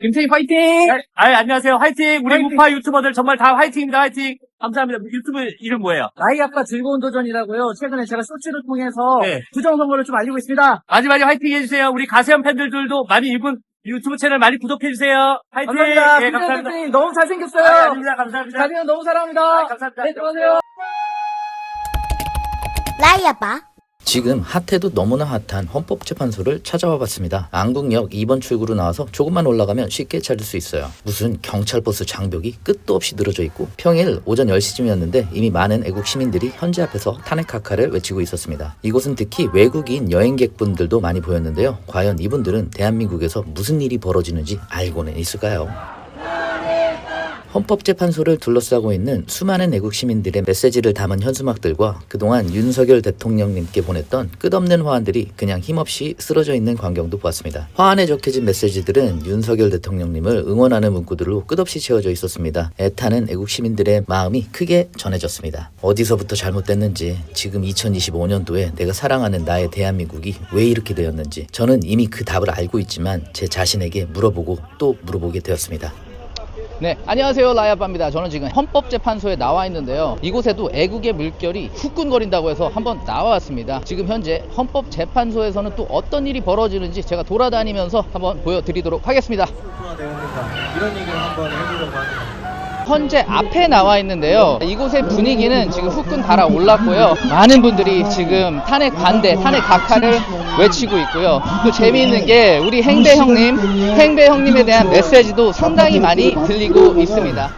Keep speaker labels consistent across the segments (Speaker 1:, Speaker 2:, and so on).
Speaker 1: 김태희 파이팅!
Speaker 2: 아, 안녕하세요. 화이팅! 우리
Speaker 1: 화이팅!
Speaker 2: 무파 유튜버들 정말 다 화이팅입니다. 화이팅! 감사합니다. 유튜브 이름 뭐예요?
Speaker 1: 나이 아빠 즐거운 도전이라고요. 최근에 제가 쇼츠를 통해서
Speaker 2: 네.
Speaker 1: 부정 선거를 좀 알리고 있습니다.
Speaker 2: 많이 많이 화이팅 해주세요. 우리 가세현 팬들도 많이 이분 유튜브 채널 많이 구독해주세요. 화이팅!
Speaker 1: 감사합니다.
Speaker 2: 예,
Speaker 1: 김태희
Speaker 2: 감사합니다.
Speaker 1: 대표님 너무 잘생겼어요.
Speaker 2: 아, 아닙니다. 감사합니다.
Speaker 1: 자리는 너무 사랑합니다.
Speaker 2: 아, 감사합니다.
Speaker 1: 네, 들어가세요.
Speaker 3: 라이 아빠.
Speaker 4: 지금 핫해도 너무나 핫한 헌법재판소를 찾아와 봤습니다. 안국역 2번 출구로 나와서 조금만 올라가면 쉽게 찾을 수 있어요. 무슨 경찰버스 장벽이 끝도 없이 늘어져 있고 평일 오전 10시쯤이었는데 이미 많은 애국 시민들이 현재 앞에서 탄핵 카카를 외치고 있었습니다. 이곳은 특히 외국인 여행객분들도 많이 보였는데요. 과연 이분들은 대한민국에서 무슨 일이 벌어지는지 알고는 있을까요? 헌법재판소를 둘러싸고 있는 수많은 애국 시민들의 메시지를 담은 현수막들과 그동안 윤석열 대통령님께 보냈던 끝없는 화환들이 그냥 힘없이 쓰러져 있는 광경도 보았습니다. 화환에 적혀진 메시지들은 윤석열 대통령님을 응원하는 문구들로 끝없이 채워져 있었습니다. 애타는 애국 시민들의 마음이 크게 전해졌습니다. 어디서부터 잘못됐는지 지금 2025년도에 내가 사랑하는 나의 대한민국이 왜 이렇게 되었는지 저는 이미 그 답을 알고 있지만 제 자신에게 물어보고 또 물어보게 되었습니다.
Speaker 5: 네, 안녕하세요. 라이아빠입니다. 저는 지금 헌법재판소에 나와 있는데요. 이곳에도 애국의 물결이 후끈거린다고 해서 한번 나와왔습니다. 지금 현재 헌법재판소에서는 또 어떤 일이 벌어지는지 제가 돌아다니면서 한번 보여드리도록 하겠습니다.
Speaker 6: 이런 얘기를 한번 해보려고 하는
Speaker 5: 현재 앞에 나와 있는데요. 이곳의 분위기는 지금 후끈 달아올랐고요. 많은 분들이 지금 탄핵 반대, 탄핵 각하를 외치고 있고요. 또 재미있는 게 우리 행배 형님, 행배 형님에 대한 메시지도 상당히 많이 들리고 있습니다.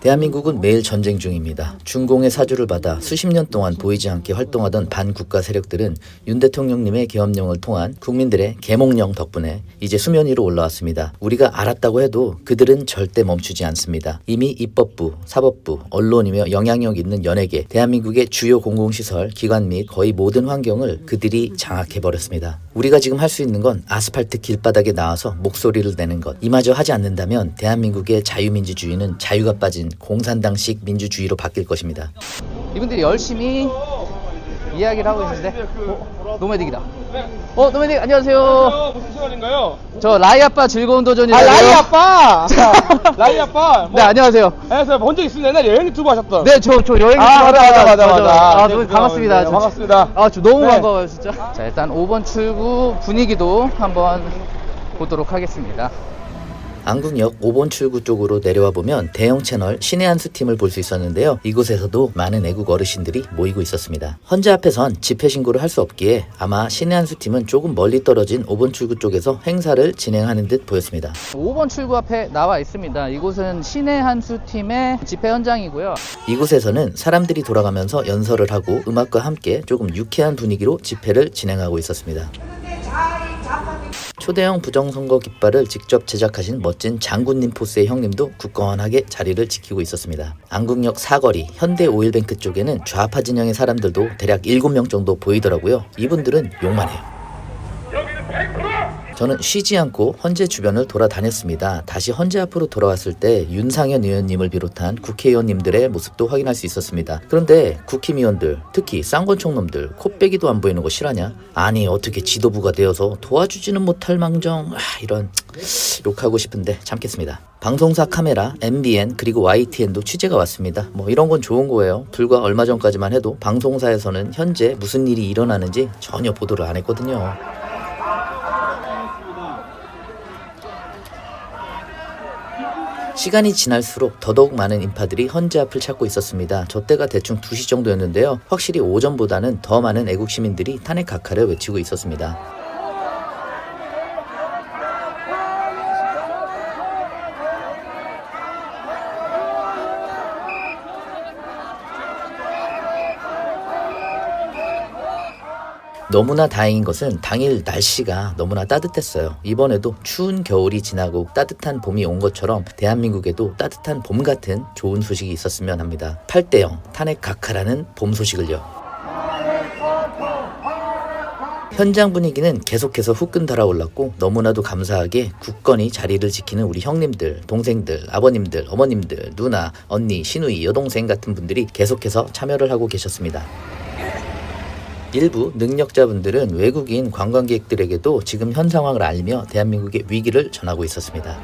Speaker 4: 대한민국은 매일 전쟁 중입니다. 중공의 사주를 받아 수십 년 동안 보이지 않게 활동하던 반국가 세력들은 윤 대통령님의 계엄령을 통한 국민들의 계몽령 덕분에 이제 수면 위로 올라왔습니다. 우리가 알았다고 해도 그들은 절대 멈추지 않습니다. 이미 입법부, 사법부, 언론이며 영향력 있는 연예계, 대한민국의 주요 공공시설, 기관 및 거의 모든 환경을 그들이 장악해버렸습니다. 우리가 지금 할 수 있는 건 아스팔트 길바닥에 나와서 목소리를 내는 것. 이마저 하지 않는다면 대한민국의 자유민주주의는 자유가 빠진 공산당식 민주주의로 바뀔 것입니다.
Speaker 5: 이분들이 열심히 이야기를 하고 있는데, 어, 노매딕이다. 어, 노매딕 안녕하세요.
Speaker 6: 무슨 시간인가요?
Speaker 5: 저 라이 아빠 즐거운 도전이라고.
Speaker 6: 아 라이 아빠! 라이 아빠!
Speaker 5: 네, 안녕하세요.
Speaker 6: 안녕하세요. 본적 있습니다. 옛날에 여행 유튜브 하셨던.
Speaker 5: 네, 저, 저 여행
Speaker 6: 아, 맞아, 맞아, 맞아, 맞아.
Speaker 5: 아,
Speaker 6: 네,
Speaker 5: 너무 반갑습니다.
Speaker 6: 네,
Speaker 5: 저-
Speaker 6: 반갑습니다.
Speaker 5: 아, 저 너무
Speaker 6: 네.
Speaker 5: 반가워요, 진짜. 자, 일단 5번 출구 분위기도 한번 보도록 하겠습니다.
Speaker 4: 안국역 5번 출구 쪽으로 내려와 보면 대형 채널 신의 한수 팀을 볼 수 있었는데요. 이곳에서도 많은 애국 어르신들이 모이고 있었습니다. 헌재 앞에선 집회 신고를 할 수 없기에 아마 신의 한수 팀은 조금 멀리 떨어진 5번 출구 쪽에서 행사를 진행하는 듯 보였습니다.
Speaker 5: 5번 출구 앞에 나와 있습니다. 이곳은 신의 한수 팀의 집회 현장이고요.
Speaker 4: 이곳에서는 사람들이 돌아가면서 연설을 하고 음악과 함께 조금 유쾌한 분위기로 집회를 진행하고 있었습니다. 초대형 부정선거 깃발을 직접 제작하신 멋진 장군님 포스의 형님도 굳건하게 자리를 지키고 있었습니다. 안국역 사거리 현대 오일뱅크 쪽에는 좌파 진영의 사람들도 대략 7명 정도 보이더라고요. 이분들은 욕만 해요. 저는 쉬지 않고 헌재 주변을 돌아다녔습니다. 다시 헌재 앞으로 돌아왔을 때 윤상현 의원님을 비롯한 국회의원님들의 모습도 확인할 수 있었습니다. 그런데 국힘의원들, 특히 쌍권총놈들 코빼기도 안 보이는 거 실화냐? 아니 어떻게 지도부가 되어서 도와주지는 못할 망정 아, 이런 욕하고 싶은데 참겠습니다. 방송사 카메라, MBN 그리고 YTN도 취재가 왔습니다. 뭐 이런 건 좋은 거예요. 불과 얼마 전까지만 해도 방송사에서는 현재 무슨 일이 일어나는지 전혀 보도를 안 했거든요. 시간이 지날수록 더더욱 많은 인파들이 헌재 앞을 찾고 있었습니다. 저 때가 대충 2시 정도였는데요. 확실히 오전보다는 더 많은 애국 시민들이 탄핵 각하를 외치고 있었습니다. 너무나 다행인 것은 당일 날씨가 너무나 따뜻했어요. 이번에도 추운 겨울이 지나고 따뜻한 봄이 온 것처럼 대한민국에도 따뜻한 봄 같은 좋은 소식이 있었으면 합니다. 8대0 탄핵 각하라는 봄 소식을요. 현장 분위기는 계속해서 후끈 달아올랐고 너무나도 감사하게 굳건히 자리를 지키는 우리 형님들, 동생들, 아버님들, 어머님들, 누나, 언니, 시누이, 여동생 같은 분들이 계속해서 참여를 하고 계셨습니다. 일부 능력자분들은 외국인 관광객들에게도 지금 현 상황을 알며 대한민국의 위기를 전하고 있었습니다.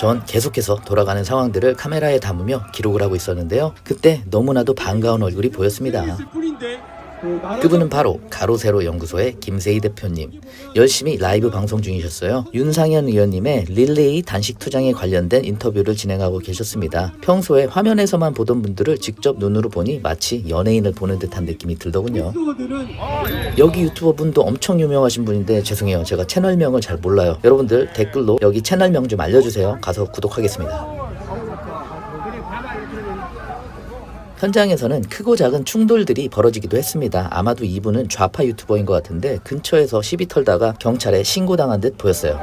Speaker 4: 전 계속해서 돌아가는 상황들을 카메라에 담으며 기록을 하고 있었는데요. 그때 너무나도 반가운 얼굴이 보였습니다. 그분은 바로 가로세로 연구소의 김세희 대표님. 열심히 라이브 방송 중이셨어요. 윤상현 의원님의 릴레이 단식 투쟁에 관련된 인터뷰를 진행하고 계셨습니다. 평소에 화면에서만 보던 분들을 직접 눈으로 보니 마치 연예인을 보는 듯한 느낌이 들더군요. 여기 유튜버 분도 엄청 유명하신 분인데 죄송해요. 제가 채널명을 잘 몰라요. 여러분들 댓글로 여기 채널명 좀 알려주세요. 가서 구독하겠습니다. 현장에서는 크고 작은 충돌들이 벌어지기도 했습니다. 아마도 이분은 좌파 유튜버인 것 같은데 근처에서 시비 털다가 경찰에 신고당한 듯 보였어요.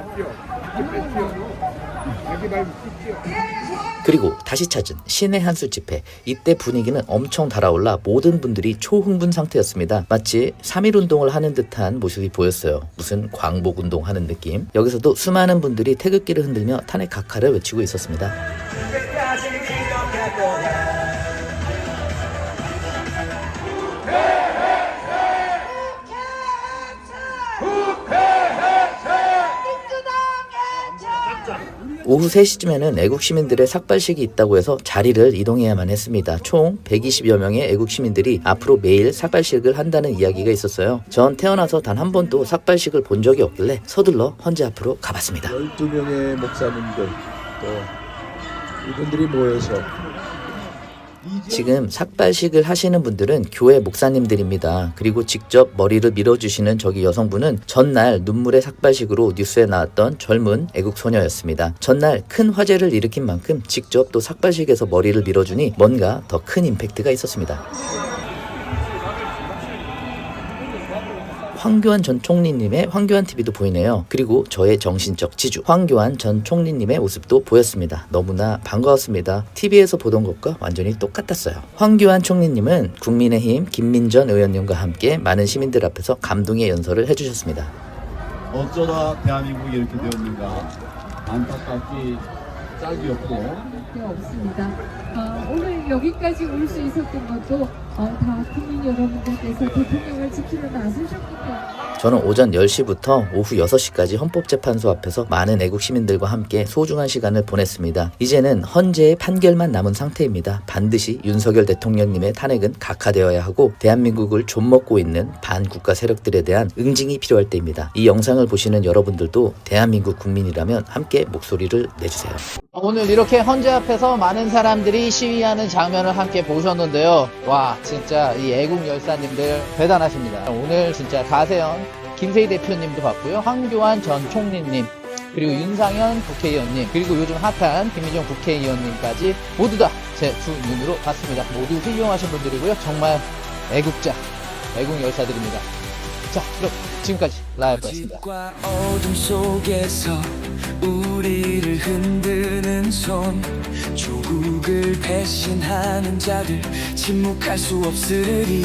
Speaker 4: 그리고 다시 찾은 신의 한수 집회. 이때 분위기는 엄청 달아올라 모든 분들이 초흥분 상태였습니다. 마치 3.1 운동을 하는 듯한 모습이 보였어요. 무슨 광복 운동 하는 느낌. 여기서도 수많은 분들이 태극기를 흔들며 탄핵 각하를 외치고 있었습니다. 오후 3시쯤에는 애국 시민들의 삭발식이 있다고 해서 자리를 이동해야만 했습니다. 총 120여 명의 애국 시민들이 앞으로 매일 삭발식을 한다는 이야기가 있었어요. 전 태어나서 단 한 번도 삭발식을 본 적이 없길래 서둘러 헌재 앞으로 가봤습니다.
Speaker 3: 12명의 목사님들 또 이분들이 모여서
Speaker 4: 지금 삭발식을 하시는 분들은 교회 목사님들입니다. 그리고 직접 머리를 밀어주시는 저기 여성분은 전날 눈물의 삭발식으로 뉴스에 나왔던 젊은 애국 소녀였습니다. 전날 큰 화제를 일으킨 만큼 직접 또 삭발식에서 머리를 밀어주니 뭔가 더 큰 임팩트가 있었습니다. 황교안 전 총리님의 황교안 TV도 보이네요. 그리고 저의 정신적 지주 황교안 전 총리님의 모습도 보였습니다. 너무나 반가웠습니다. TV에서 보던 것과 완전히 똑같았어요. 황교안 총리님은 국민의힘 김민전 의원님과 함께 많은 시민들 앞에서 감동의 연설을 해주셨습니다.
Speaker 3: 어쩌다 대한민국이 이렇게 되었는가 안타깝기 짝이 없고
Speaker 7: 게 없습니다. 어, 오늘 여기까지 올 수 있었던 것도 어, 다 국민 여러분들께서 대통령을 지키러 때문에
Speaker 4: 저는 오전 10시부터 오후 6시까지 헌법재판소 앞에서 많은 애국 시민들과 함께 소중한 시간을 보냈습니다. 이제는 헌재의 판결만 남은 상태입니다. 반드시 윤석열 대통령님의 탄핵은 각하되어야 하고 대한민국을 좀먹고 있는 반국가 세력들에 대한 응징이 필요할 때입니다. 이 영상을 보시는 여러분들도 대한민국 국민이라면 함께 목소리를 내주세요.
Speaker 5: 오늘 이렇게 헌재 앞에서 많은 사람들이 시위하는 장면을 함께 보셨는데요. 와, 진짜 이 애국 열사님들 대단하십니다. 오늘 진짜 가세현 김세희 대표님도 봤고요. 황교안 전 총리님, 그리고 윤상현 국회의원님, 그리고 요즘 핫한 김민정 국회의원님까지 모두 다 제 두 눈으로 봤습니다. 모두 훌륭하신 분들이고요. 정말 애국자, 애국 열사들입니다. 자, 그럼 지금까지 라이브였습니다.
Speaker 8: 어둠 속에서 우리를 흔드는 손 조국을 배신하는 자들 침묵할 수 없으리